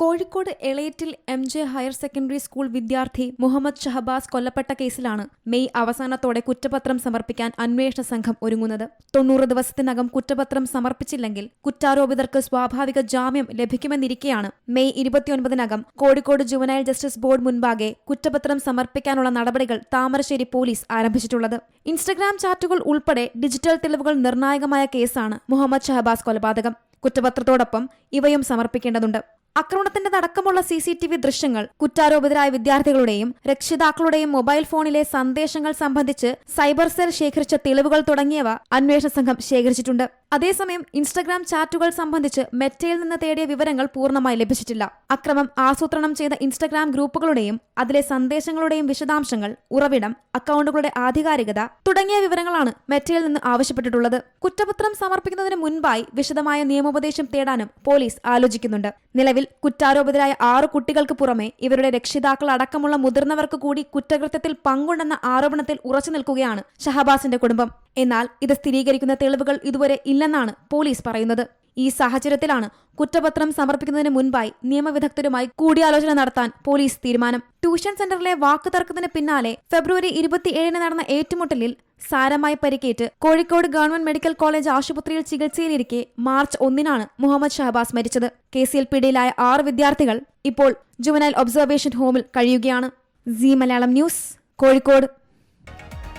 Kozhikode എളയറ്റിൽ M J higher secondary school വിദ്യാർത്ഥി മുഹമ്മദ് ഷഹബാസ് കൊല്ലപ്പെട്ട കേസിലാണ് മെയ് അവസാനത്തോടെ കുറ്റപത്രം സമർപ്പിക്കാൻ അന്വേഷണ സംഘം ഒരുങ്ങുന്നത്. തൊണ്ണൂറ് ദിവസത്തിനകം കുറ്റപത്രം സമർപ്പിച്ചില്ലെങ്കിൽ കുറ്റാരോപിതർക്ക് സ്വാഭാവിക ജാമ്യം ലഭിക്കുമെന്നിരിക്കെയാണ് മെയ് ഇരുപത്തിയൊൻപതിനകം കോഴിക്കോട് ജുവനൈൽ ജസ്റ്റിസ് ബോർഡ് മുൻപാകെ കുറ്റപത്രം സമർപ്പിക്കാനുള്ള നടപടികൾ താമരശ്ശേരി പോലീസ് ആരംഭിച്ചിട്ടുള്ളത്. ഇൻസ്റ്റഗ്രാം ചാറ്റുകൾ ഉൾപ്പെടെ ഡിജിറ്റൽ തെളിവുകൾ നിർണായകമായ കേസാണ് മുഹമ്മദ് ഷഹബാസ് കൊലപാതകം. കുറ്റപത്രത്തോടൊപ്പം ഇവയും സമർപ്പിക്കേണ്ടതുണ്ട്. ആക്രമണത്തിന്റെ അടക്കമുള്ള സി സി ടി വി ദൃശ്യങ്ങൾ കുറ്റാരോപിതരായ വിദ്യാർത്ഥികളുടെയും രക്ഷിതാക്കളുടെയും മൊബൈൽ ഫോണിലെ സന്ദേശങ്ങൾ സംബന്ധിച്ച് സൈബർ സെൽ ശേഖരിച്ച തെളിവുകൾ തുടങ്ങിയവ അന്വേഷണ സംഘം ശേഖരിച്ചിട്ടുണ്ട്. അതേസമയം ഇൻസ്റ്റഗ്രാം ചാറ്റുകൾ സംബന്ധിച്ച് മെറ്റയിൽ നിന്ന് തേടിയ വിവരങ്ങൾ പൂർണമായി ലഭിച്ചിട്ടില്ല. അക്രമം ആസൂത്രണം ചെയ്ത ഇൻസ്റ്റഗ്രാം ഗ്രൂപ്പുകളുടെയും അതിലെ സന്ദേശങ്ങളുടെയും വിശദാംശങ്ങൾ ഉറവിടം അക്കൗണ്ടുകളുടെ ആധികാരികത തുടങ്ങിയ വിവരങ്ങളാണ് മെറ്റയിൽ നിന്ന് ആവശ്യപ്പെട്ടിട്ടുള്ളത്. കുറ്റപത്രം സമർപ്പിക്കുന്നതിന് മുൻപായി വിശദമായ നിയമോപദേശം തേടാനും പോലീസ് ആലോചിക്കുന്നുണ്ട്. നിലവിൽ കുറ്റാരോപിതരായ ആറ് കുട്ടികൾക്ക് പുറമെ ഇവരുടെ രക്ഷിതാക്കൾ അടക്കമുള്ള മുതിർന്നവർക്ക് കൂടി കുറ്റകൃത്യത്തിൽ പങ്കുണ്ടെന്ന ആരോപണത്തിൽ ഉറച്ചു നിൽക്കുകയാണ് ഷഹബാസിന്റെ കുടുംബം. എന്നാൽ ഇത് സ്ഥിരീകരിക്കുന്ന തെളിവുകൾ ഇതുവരെ ഇല്ലെന്നാണ് പോലീസ് പറയുന്നത്. ഈ സാഹചര്യത്തിലാണ് കുറ്റപത്രം സമർപ്പിക്കുന്നതിന് മുൻപായി നിയമവിദഗ്ധരുമായി കൂടിയാലോചന നടത്താൻ പോലീസ് തീരുമാനം. ട്യൂഷൻ സെന്ററിലെ വാക്കുതർക്കത്തിന് പിന്നാലെ ഫെബ്രുവരി ഇരുപത്തിയേഴിന് നടന്ന ഏറ്റുമുട്ടലിൽ സാരമായി പരിക്കേറ്റ് കോഴിക്കോട് ഗവൺമെന്റ് മെഡിക്കൽ കോളേജ് ആശുപത്രിയിൽ ചികിത്സയിലിരിക്കെ മാർച്ച് ഒന്നിനാണ് മുഹമ്മദ് ഷഹബാസ് മരിച്ചത്. കേസിൽ പിടിയിലായ ആറ് വിദ്യാർത്ഥികൾ ഇപ്പോൾ ജുവനൈൽ ഒബ്സർവേഷൻ ഹോമിൽ കഴിയുകയാണ്. C Malayalam news Kozhikode.